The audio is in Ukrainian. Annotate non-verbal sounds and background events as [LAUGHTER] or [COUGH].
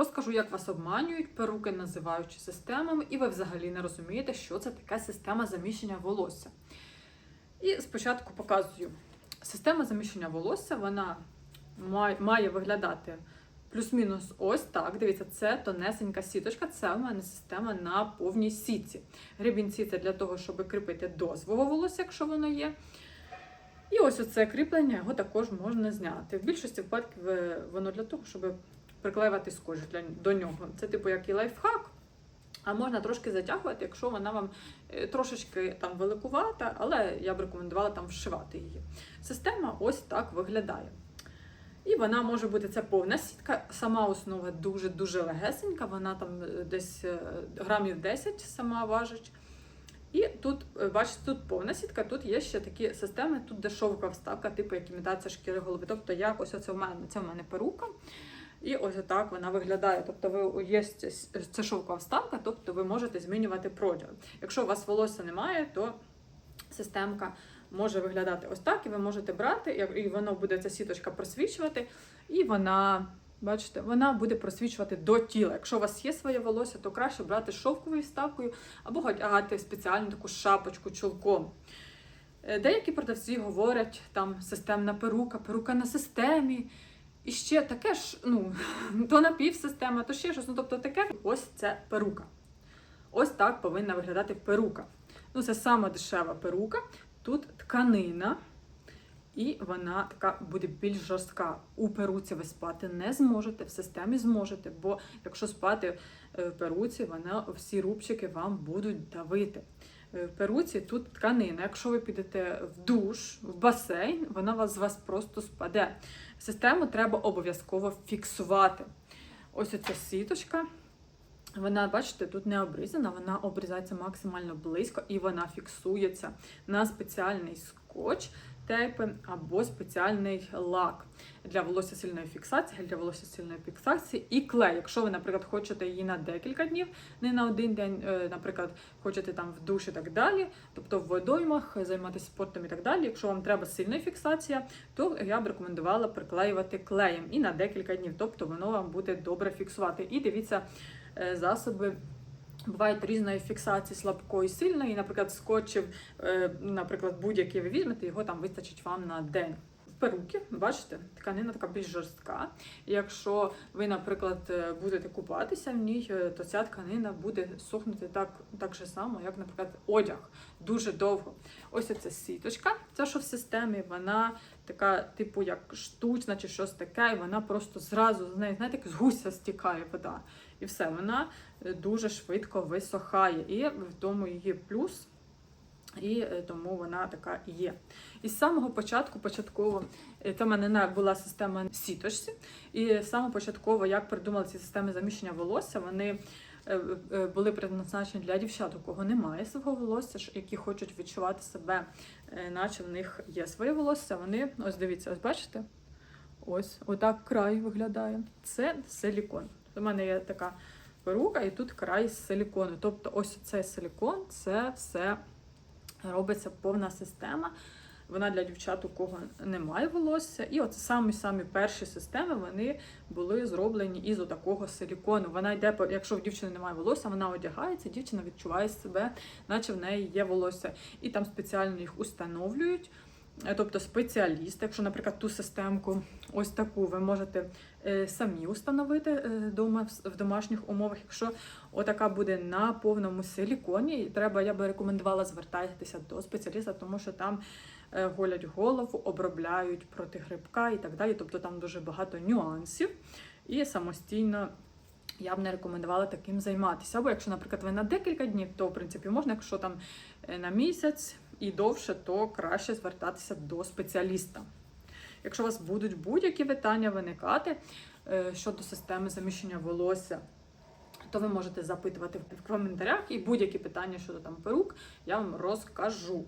Розкажу, як вас обманюють, перуки називаючи системами, і ви взагалі не розумієте, що це така система заміщення волосся. І спочатку показую. Система заміщення волосся, вона має, виглядати плюс-мінус ось так. Дивіться, це тонесенька сіточка, це у мене система на повній сітці. Гребінці це для того, щоб кріпити до свого волосся, якщо воно є. І ось оце кріплення, його також можна зняти. В більшості випадків е, воно для того, щоб приклеювати скотч для, до нього. Це типу як і лайфхак. А можна трошки затягувати, якщо вона вам е, трошечки там великувата, але я б рекомендувала там вшивати її. Система ось так виглядає. І вона може бути це повна сітка. Сама основа дуже-дуже легесенька, вона там е, десь е, грамів 10 сама важить. І тут, бачите, тут повна сітка, тут є ще такі системи, тут де шовкова вставка, типу як імітація шкіри голови. Тобто, як ось оце в мене, це в мене перука. І ось так вона виглядає. Тобто, ви є це шовкова вставка, тобто ви можете змінювати проділ. Якщо у вас волосся немає, то системка може виглядати ось так, і ви можете брати, і воно буде ця сіточка просвічувати, і вона. Бачите, вона буде просвічувати до тіла. Якщо у вас є своє волосся, то краще брати шовковою вставкою або одягати спеціальну таку шапочку чулком. Е, Деякі продавці говорять, там системна перука, перука на системі. І ще таке ж, ну, [LAUGHS] то напівсистема, то ще щось. Ну, тобто таке ось це перука. Ось так повинна виглядати перука. Ну, це сама дешева перука. Тут тканина, і вона така буде більш жорстка. У перуці ви спати не зможете, в системі зможете, бо якщо спати е, в перуці, вона всі рубчики вам будуть давити. Е, перуці тут тканина. Якщо ви підете в душ, в басейн, вона з вас просто спаде. Систему треба обов'язково фіксувати. Ось оця сіточка. Вона, бачите, тут не обрізана, вона обрізається максимально близько і вона фіксується на спеціальний скотч, тейпи або спеціальний лак для волосся сильної фіксації, гель для волосся сильної фіксації і клей. Якщо ви, наприклад, хочете її на декілька днів, не на один день, е, наприклад, хочете там в душ і так далі, тобто в водоймах займатися спортом і так далі. Якщо вам треба сильна фіксація, то я б рекомендувала приклеювати клеєм і на декілька днів, тобто воно вам буде добре фіксувати. І дивіться е, засоби. Бувають різної фіксації слабкої, сильної, наприклад, скотчів, е, наприклад, будь-який ви візьмете, його там вистачить вам на день. Перуки, бачите, тканина така більш жорстка. Якщо ви, наприклад, е, будете купатися в ній, е, то ця тканина буде сохнути так, так же само, як, наприклад, одяг дуже довго. Ось оця сіточка, це що в системі, вона така, типу, як штучна чи щось таке, і вона просто зразу з неї, знаєте, як з гуся стікає вода. І все, вона е, дуже швидко висохає. І в тому її плюс. І е, тому вона така є. І з самого початку, початково, е, це в мене була система сіточці, і самого початково, як придумали ці системи заміщення волосся, вони е, е, були предназначені для дівчат, у кого немає свого волосся, які хочуть відчувати себе, е, наче в них є своє волосся. Вони, ось дивіться, ось бачите? Ось, отак край виглядає. Це силікон. У мене є така перука, і тут край з силікону. Тобто, ось цей силікон це все робиться повна система. Вона для дівчат, у кого немає волосся. І от самі самі перші системи вони були зроблені із такого силікону. Вона йде, якщо в дівчини немає волосся, вона одягається, дівчина відчуває себе, наче в неї є волосся. І там спеціально їх установлюють. Е, Тобто спеціаліст, якщо, наприклад, ту системку, ось таку ви можете е, самі установити е, в- домашніх умовах. Якщо отака буде на повному силіконі, треба, я би рекомендувала звертатися до спеціаліста, тому що там голять голову, обробляють проти грибка і так далі. Тобто там дуже багато нюансів і самостійно. Я б не рекомендувала таким займатися. Або якщо, наприклад, ви на декілька днів, то в принципі можна, якщо там на місяць і довше, то краще звертатися до спеціаліста. Якщо у вас будуть будь-які питання виникати е, щодо системи заміщення волосся, то ви можете запитувати в коментарях і будь-які питання щодо там перук я вам розкажу.